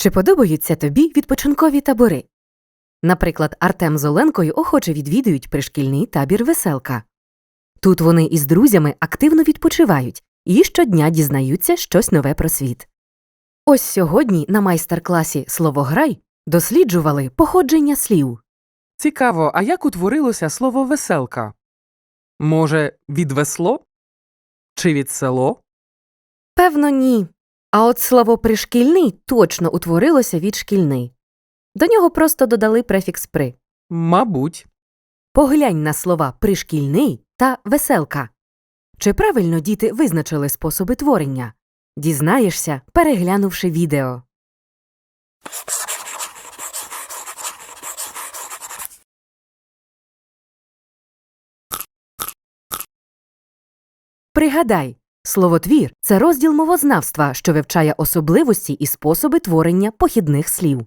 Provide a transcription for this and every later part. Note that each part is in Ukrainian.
Чи подобаються тобі відпочинкові табори? Наприклад, Артем з Оленкою охоче відвідують пришкільний табір веселка. Тут вони із друзями активно відпочивають і щодня дізнаються щось нове про світ. Ось сьогодні на майстер-класі Словограй досліджували походження слів. Цікаво, а як утворилося слово веселка? Може, від весло? Чи від село? Певно, ні. А от слово пришкільний точно утворилося від шкільний. До нього просто додали префікс при. Мабуть. Поглянь на слова пришкільний та веселка. Чи правильно діти визначили способи творення? Дізнаєшся, переглянувши відео. Пригадай, словотвір це розділ мовознавства, що вивчає особливості і способи творення похідних слів.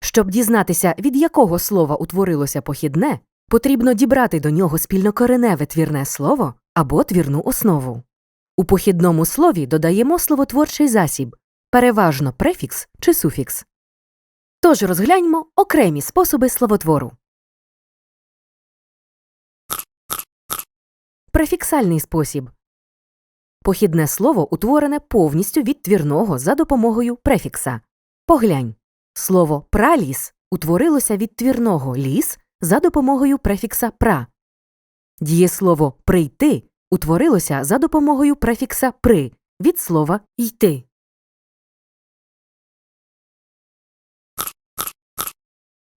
Щоб дізнатися, від якого слова утворилося похідне, потрібно дібрати до нього спільнокореневе твірне слово або твірну основу. У похідному слові додаємо словотворчий засіб, переважно префікс чи суфікс. Тож розгляньмо окремі способи словотвору. Префіксальний спосіб. Похідне слово утворене повністю від твірного за допомогою префікса. Поглянь. Слово праліс утворилося від твірного ліс за допомогою префікса пра. Дієслово прийти утворилося за допомогою префікса при від слова йти.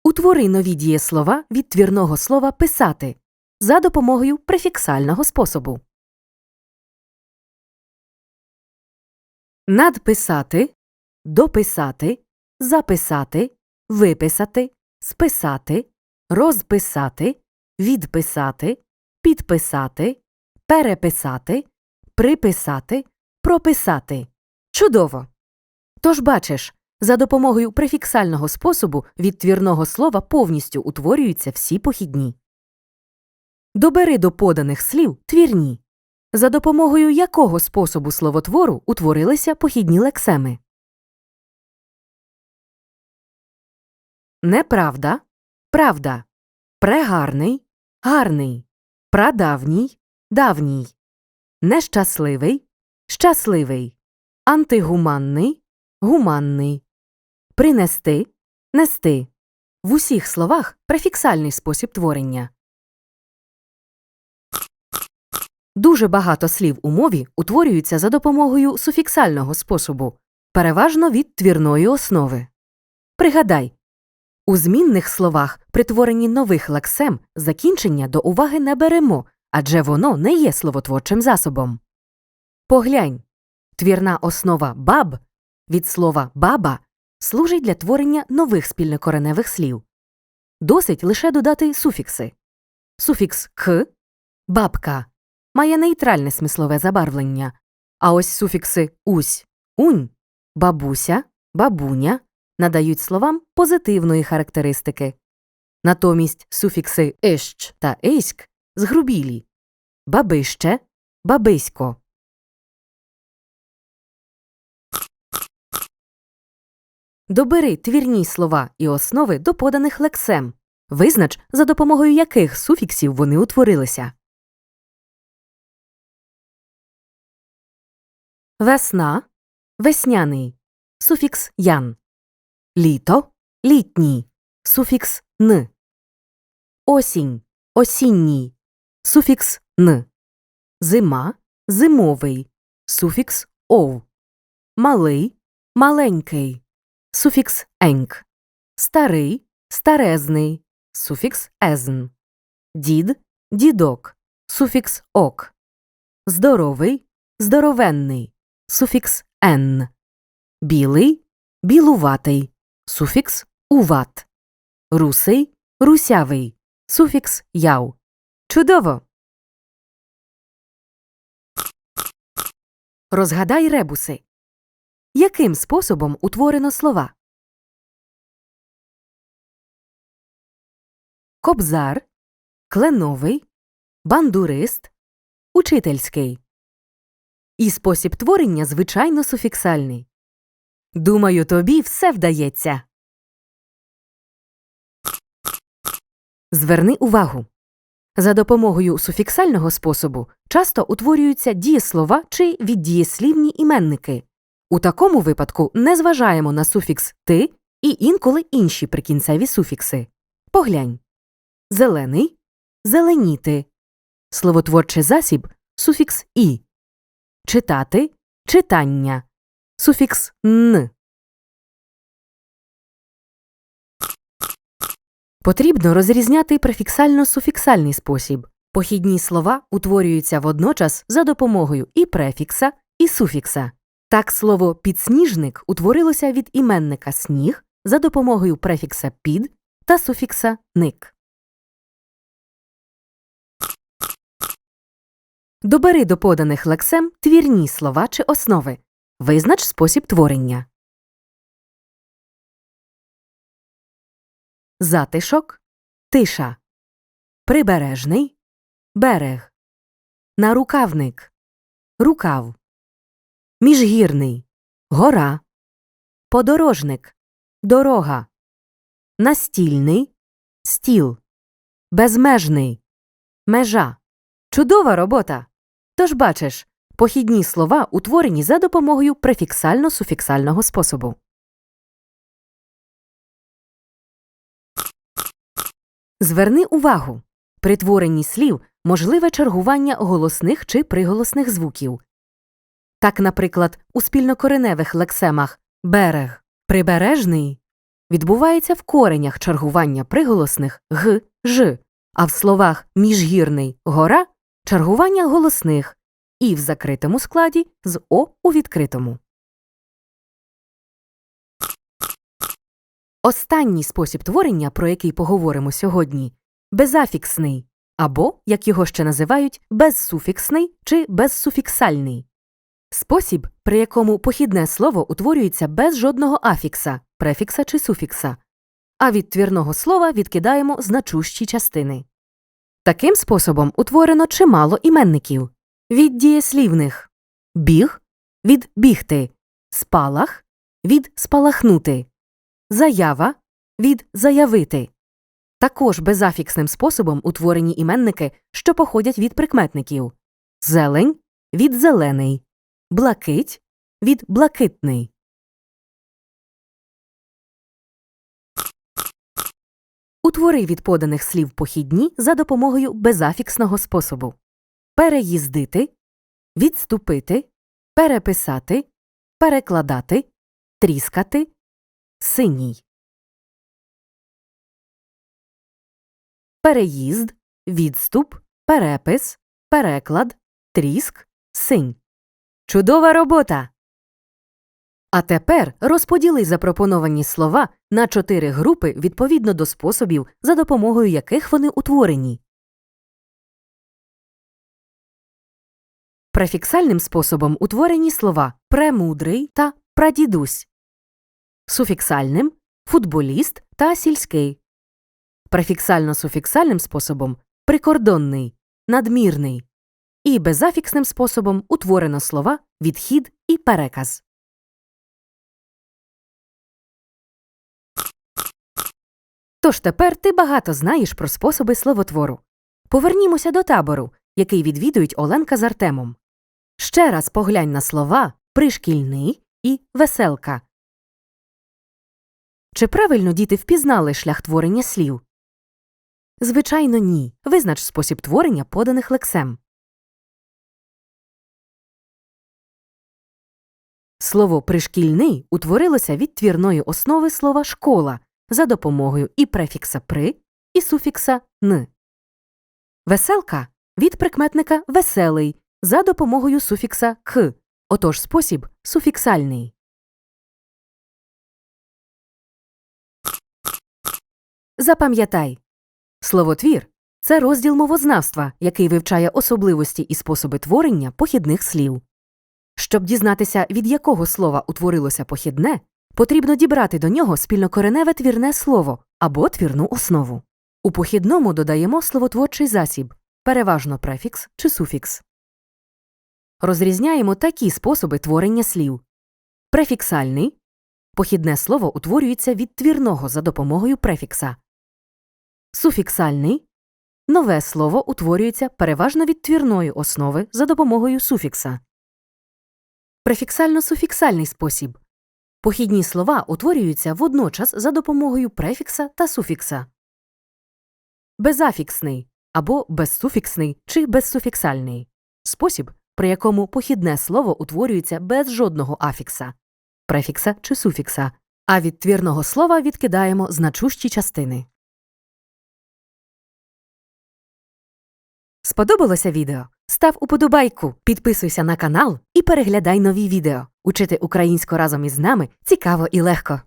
Утвори нові дієслова від твірного слова писати за допомогою префіксального способу. Надписати, дописати, записати, виписати, списати, розписати, відписати, підписати, переписати, приписати, прописати. Чудово! Тож бачиш, за допомогою префіксального способу від твірного слова повністю утворюються всі похідні. Добери до поданих слів твірні, за допомогою якого способу словотвору утворилися похідні лексеми. Неправда, правда, прегарний, гарний, прадавній, давній, нещасливий, щасливий, антигуманний, гуманний, принести, нести. В усіх словах префіксальний спосіб творення. Дуже багато слів у мові утворюються за допомогою суфіксального способу, переважно від твірної основи. Пригадай, у змінних словах при творенні нових лексем закінчення до уваги не беремо, адже воно не є словотворчим засобом. Поглянь, твірна основа баб від слова баба служить для творення нових спільнокореневих слів. Досить лише додати суфікси. Суфікс к бабка має нейтральне смислове забарвлення, а ось суфікси усь, унь, бабуся, бабуня надають словам позитивної характеристики. Натомість суфікси «ищ» та «иськ» згрубілі бабище, бабисько. Добери твірні слова і основи до поданих лексем. Визнач, за допомогою яких суфіксів вони утворилися. Весна весняний. Суфікс ян. Літо літній. Суфікс н. Осінь осінній. Суфікс н. Зима зимовий. Суфікс ов. Малий маленький. Суфікс енк. Старий старезний. Суфікс езн. Дід дідок. Суфікс ок. Здоровий здоровенний. Суфікс ен. Білий білуватий. Суфікс уват. Русий русявий. Суфікс яв. Чудово. Розгадай ребуси. Яким способом утворено слова? Кобзар, кленовий, бандурист, учительський. І спосіб творення звичайно суфіксальний. Думаю, тобі все вдається. Зверни увагу. За допомогою суфіксального способу часто утворюються дієслова чи віддієслівні іменники. У такому випадку не зважаємо на суфікс ти і інколи інші прикінцеві суфікси. Поглянь. Зелений зеленіти. Словотворчий засіб суфікс і. Читати читання. Суфікс н. Потрібно розрізняти префіксально-суфіксальний спосіб. Похідні слова утворюються водночас за допомогою і префікса, і суфікса. Так слово підсніжник утворилося від іменника сніг за допомогою префікса під та суфікса ник. Добери до поданих лексем твірні слова чи основи. Визнач спосіб творення. Затишок тиша. Прибережний берег. Нарукавник рукав. Міжгірний гора. Подорожник дорога. Настільний стіл. Безмежний межа. Чудова робота. Тож бачиш, похідні слова утворені за допомогою префіксально-суфіксального способу. Зверни увагу. При творенні слів можливе чергування голосних чи приголосних звуків. Так, наприклад, у спільнокореневих лексемах берег прибережний відбувається в коренях чергування приголосних г, ж, а в словах міжгірний гора чергування голосних і в закритому складі з о у відкритому. Останній спосіб творення, про який поговоримо сьогодні, безафіксний або, як його ще називають, безсуфіксний чи безсуфіксальний. Спосіб, при якому похідне слово утворюється без жодного афікса, префікса чи суфікса, а від твірного слова відкидаємо значущі частини. Таким способом утворено чимало іменників від дієслівних біг від бігти, спалах від спалахнути, заява від заявити. Також безафіксним способом утворені іменники, що походять від прикметників зелень від зелений, блакить від блакитний. Утвори від поданих слів похідні за допомогою безафіксного способу переїздити, відступити, переписати, перекладати, тріскати, синій. Переїзд, відступ, перепис, переклад, тріск, синь. Чудова робота! А тепер розподіли запропоновані слова на чотири групи відповідно до способів, за допомогою яких вони утворені. Префіксальним способом утворені слова премудрий та прадідусь, суфіксальним футболіст та сільський, префіксально-суфіксальним способом прикордонний, надмірний і безафіксним способом утворено слова відхід і переказ. Тож тепер ти багато знаєш про способи словотвору. Повернімося до табору, який відвідують Оленка з Артемом. Ще раз поглянь на слова пришкільний і веселка. Чи правильно діти впізнали шлях творення слів? Звичайно, ні. Визнач спосіб творення поданих лексем. Слово пришкільний утворилося від твірної основи слова школа за допомогою і префікса при, і суфікса н. Веселка від прикметника веселий за допомогою суфікса к, отож спосіб суфіксальний. Запам'ятай. Словотвір це розділ мовознавства, який вивчає особливості і способи творення похідних слів. Щоб дізнатися, від якого слова утворилося похідне, потрібно дібрати до нього спільнокореневе твірне слово або твірну основу. У похідному додаємо словотворчий засіб, переважно префікс чи суфікс. Розрізняємо такі способи творення слів префіксальний Похідне слово утворюється від твірного за допомогою префікса. Суфіксальний нове слово утворюється переважно від твірної основи за допомогою суфікса. Префіксально-суфіксальний спосіб. Похідні слова утворюються водночас за допомогою префікса та суфікса. Безафіксний або безсуфіксний чи безсуфіксальний спосіб, при якому похідне слово утворюється без жодного афікса, префікса чи суфікса, а від твірного слова відкидаємо значущі частини. Сподобалося відео? Став уподобайку, підписуйся на канал і переглядай нові відео. Учити українську разом із нами цікаво і легко.